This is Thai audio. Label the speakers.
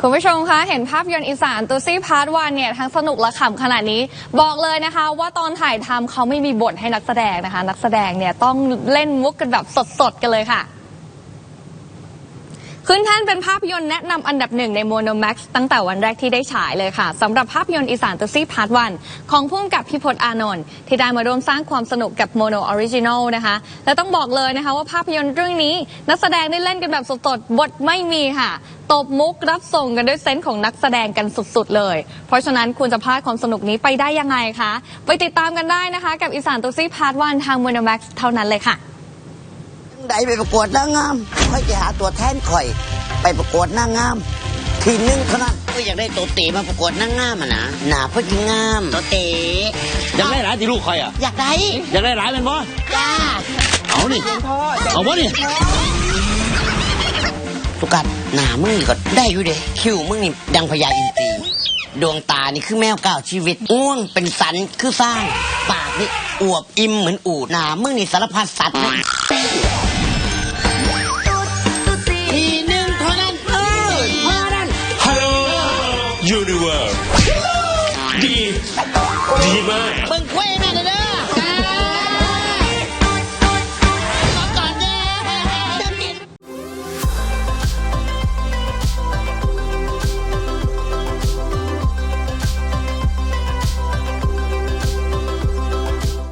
Speaker 1: คุณผู้ชมคะเห็นภาพยนตร์อีสานตัวซี่พาร์ทวันเนี่ยทั้งสนุกและขำขนาดนี้ บอกเลยนะคะ ว่าตอนถ่ายทำเขาไม่มีบทให้นักแสดงนะคะ นักแสดงเนี่ยต้องเล่นมุกกันแบบสดๆกันเลยค่ะ ขึ้นแท่นเป็นภาพยนตร์แนะนำอันดับหนึ่งใน Monomax ตั้งแต่วันแรกที่ได้ฉายเลยค่ะสำหรับภาพยนตร์อีสานตัวซี่พาร์ทวันของผู้กำกับพิพจน์อานนท์ที่ได้มาร่วมสร้างความสนุกกับ Mono Original นะคะ และต้องบอกเลยนะคะว่าภาพยนตร์เรื่องนี้ นักแสดงได้เล่นกันแบบสดๆบทไม่มีค่ะตบมุกรับส่งกันด้วยเซนส์ของนักแสดงกันสุดๆเลย เพราะฉะนั้นคุณจะพลาดความสนุกนี้ไปได้ยังไงคะไปติดตามกันได้นะคะ กับอีสานตัวซี่พาร์ทวันทาง Monomax เท่านั้นเลยค่ะ
Speaker 2: ใดไปประกวดนางงามค่อยจะหาตัวแทนข่อย ไปประกวดนางงามทีหนึงเท่านั้นก็อยากได้ตัวเต๋มาประกวดนางงามอะนะหนาเพื่อกินงามตัวเต๋
Speaker 3: อยากได้หลายที่ลูกคอยอะ
Speaker 2: อยากได้
Speaker 3: อยากได้หลายเป็นบ่
Speaker 2: จ้า
Speaker 3: เอานี่เอาบ่นี่
Speaker 2: สุกัดหนามึงนี่ก็ได้อยู่เด้คิ้วมึงนี่ดังพญาอินทรีดวงตานี่คือแมวเก้าวชีวิตอ้วงเป็นสันคือสร้าง ปากนี่อวบอิ่มเหมือนอูดหนามึงนี่สารพัดสัตว์นะ
Speaker 4: ยูนิเวิร์สดี ดีมาก
Speaker 2: เบิ่งเว้ยแม่